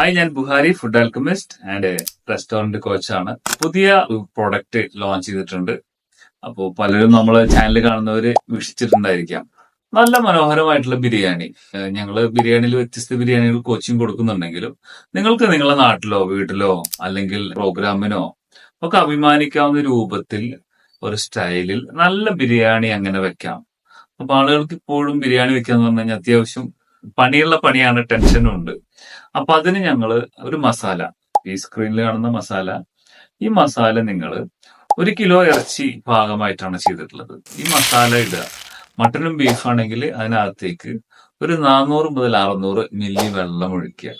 Hi ഞാൻ Buhari food alchemist and restaurant കോച്ചാണ് പുതിയ product launch ചെയ്തിട്ടുണ്ട്. അപ്പോൾ പലരും നമ്മൾ ചാനൽ കാണുന്നവര് വീക്ഷിച്ചിട്ടുണ്ടായിരിക്കാം. നല്ല മനോഹരമായിട്ടുള്ള ബിരിയാണി. ഞങ്ങൾ ബിരിയാണിയിൽ വ്യത്യസ്ത ബിരിയാണികൾ കോച്ചിങ് കൊടുക്കുന്നുണ്ടെങ്കിലും നിങ്ങൾക്ക് നിങ്ങളുടെ നാട്ടിലോ വീട്ടിലോ അല്ലെങ്കിൽ പ്രോഗ്രാമിനോ ഒക്കെ അഭിമാനിക്കാവുന്ന രൂപത്തിൽ ഒരു സ്റ്റൈലിൽ നല്ല ബിരിയാണി അങ്ങനെ വെക്കാം. അപ്പൊ ആളുകൾക്ക് ഇപ്പോഴും ബിരിയാണി വെക്കാന്ന് പറഞ്ഞു കഴിഞ്ഞാൽ അത്യാവശ്യം പണിയുള്ള പണിയാണ് ടെൻഷനും ഉണ്ട്. അപ്പൊ അതിന് ഞങ്ങൾ ഒരു മസാല ഈ സ്ക്രീനിൽ കാണുന്ന മസാല. ഈ മസാല നിങ്ങൾ ഒരു കിലോ ഇറച്ചി ഭാഗമായിട്ടാണ് ചെയ്തിട്ടുള്ളത്. ഈ മസാല ഇടുക. മട്ടനും ബീഫ് ആണെങ്കിൽ അതിനകത്തേക്ക് ഒരു നാനൂറ് മുതൽ അറുന്നൂറ് മില്ലി വെള്ളം ഒഴിക്കുക.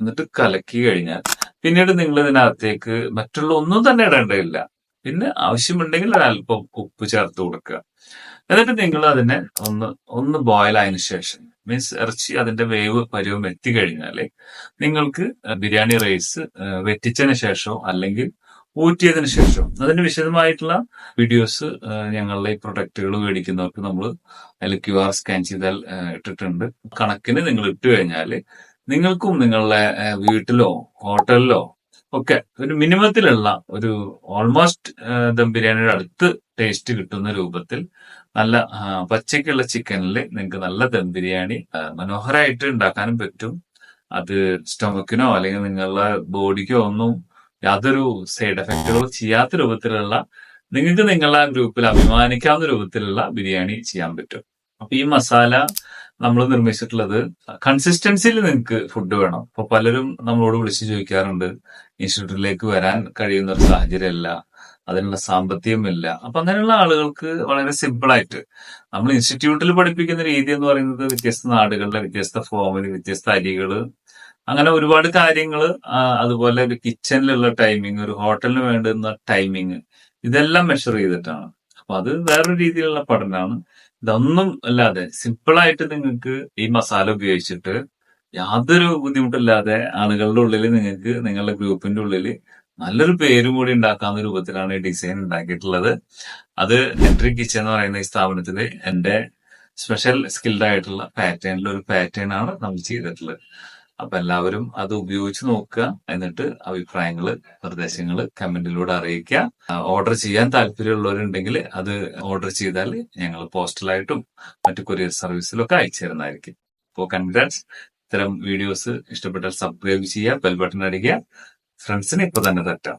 എന്നിട്ട് കലക്കി കഴിഞ്ഞാൽ പിന്നീട് നിങ്ങൾ ഇതിനകത്തേക്ക് മറ്റുള്ള ഒന്നും തന്നെ ഇടേണ്ടതില്ല. പിന്നെ ആവശ്യമുണ്ടെങ്കിൽ ഒരല്പം ഉപ്പ് ചേർത്ത് കൊടുക്കുക. എന്നിട്ട് നിങ്ങൾ അതിനെ ഒന്ന് ഒന്ന് ബോയിൽ ആയതിനു ശേഷം മീൻസ് ഇറച്ചി അതിന്റെ വേവ് പരുവം എത്തിക്കഴിഞ്ഞാൽ നിങ്ങൾക്ക് ബിരിയാണി റൈസ് വെറ്റിച്ചതിന് ശേഷമോ അല്ലെങ്കിൽ ഊറ്റിയതിനു ശേഷം അതിന്റെ വിശദമായിട്ടുള്ള വീഡിയോസ് ഞങ്ങളുടെ ഈ പ്രൊഡക്റ്റുകൾ മേടിക്കുന്നവർക്ക് നമ്മൾ അതിൽ ക്യു ആർ സ്കാൻ ചെയ്താൽ ഇട്ടിട്ടുണ്ട്. കണക്കിന് നിങ്ങൾ ഇട്ട് കഴിഞ്ഞാൽ നിങ്ങൾക്കും നിങ്ങളുടെ വീട്ടിലോ ഹോട്ടലിലോ ഒക്കെ ഒരു മിനിമത്തിലുള്ള ഒരു ഓൾമോസ്റ്റ് ദം ബിരിയാണിയുടെ അടുത്ത് ടേസ്റ്റ് കിട്ടുന്ന രൂപത്തിൽ നല്ല പച്ചയ്ക്കുള്ള ചിക്കനിൽ നിങ്ങൾക്ക് നല്ല ദം ബിരിയാണി മനോഹരമായിട്ട് ഉണ്ടാക്കാനും പറ്റും. അത് സ്റ്റൊമക്കിനോ അല്ലെങ്കിൽ നിങ്ങളുടെ ബോഡിക്കോ ഒന്നും യാതൊരു സൈഡ് എഫക്റ്റുകളോ ചെയ്യാത്ത രൂപത്തിലുള്ള നിങ്ങൾക്ക് നിങ്ങളുടെ ഗ്രൂപ്പിൽ അഭിമാനിക്കാവുന്ന രൂപത്തിലുള്ള ബിരിയാണി ചെയ്യാൻ പറ്റും. അപ്പൊ ഈ മസാല നമ്മൾ നിർമ്മിച്ചിട്ടുള്ളത്. കൺസിസ്റ്റൻസിയിൽ നിങ്ങൾക്ക് ഫുഡ് വേണം. അപ്പൊ പലരും നമ്മളോട് വിളിച്ച് ചോദിക്കാറുണ്ട് ഇൻസ്റ്റിറ്റ്യൂട്ടിലേക്ക് വരാൻ കഴിയുന്ന ഒരു സാഹചര്യമല്ല അതിനുള്ള സാമ്പത്തികമില്ല. അപ്പൊ അങ്ങനെയുള്ള ആളുകൾക്ക് വളരെ സിമ്പിളായിട്ട് നമ്മൾ ഇൻസ്റ്റിറ്റ്യൂട്ടിൽ പഠിപ്പിക്കുന്ന രീതി എന്ന് പറയുന്നത് വ്യത്യസ്ത നാടുകളിലെ വ്യത്യസ്ത ഫോമിൽ വ്യത്യസ്ത അരികൾ അങ്ങനെ ഒരുപാട് കാര്യങ്ങൾ അതുപോലെ ഒരു കിച്ചണിലുള്ള ടൈമിങ് ഒരു ഹോട്ടലിന് വേണ്ടുന്ന ടൈമിങ് ഇതെല്ലാം മെഷർ ചെയ്തിട്ടാണ്. അപ്പൊ അത് വേറൊരു രീതിയിലുള്ള പഠനമാണ് ഇതൊന്നും അല്ലാതെ സിമ്പിളായിട്ട് നിങ്ങൾക്ക് ഈ മസാല ഉപയോഗിച്ചിട്ട് യാതൊരു ബുദ്ധിമുട്ടില്ലാതെ ആളുകളുടെ ഉള്ളിൽ നിങ്ങൾക്ക് നിങ്ങളുടെ ഗ്രൂപ്പിന്റെ ഉള്ളിൽ നല്ലൊരു പേരും കൂടി ഉണ്ടാക്കാവുന്ന രൂപത്തിലാണ് ഈ ഡിസൈൻ ഉണ്ടാക്കിയിട്ടുള്ളത്. അത് എൻട്രി കിച്ചൺ എന്ന് പറയുന്ന ഈ സ്ഥാപനത്തിൽ എന്റെ സ്പെഷ്യൽ സ്കിൽഡ് ആയിട്ടുള്ള പാറ്റേണിൽ ഒരു പാറ്റേൺ ആണ് നമ്മൾ ചെയ്തിട്ടുള്ളത്. അപ്പൊ എല്ലാവരും അത് ഉപയോഗിച്ച് നോക്കുക. എന്നിട്ട് അഭിപ്രായങ്ങൾ നിർദ്ദേശങ്ങൾ കമന്റിലൂടെ അറിയിക്കുക. ഓർഡർ ചെയ്യാൻ താല്പര്യമുള്ളവരുണ്ടെങ്കിൽ അത് ഓർഡർ ചെയ്താൽ ഞങ്ങൾ പോസ്റ്റലായിട്ടും മറ്റു കൊറിയർ സർവീസിലും ഒക്കെ അയച്ചു തരുന്നതായിരിക്കും. അപ്പോൾ കൺഗ്രാറ്റ്സ് ഇത്തരം വീഡിയോസ് ഇഷ്ടപ്പെട്ടാൽ സബ്സ്ക്രൈബ് ചെയ്യുക ബെൽ ബട്ടൺ അടിക്കുക. ഫ്രണ്ട്സിന് ഇപ്പൊ തന്നെ തട്ടാം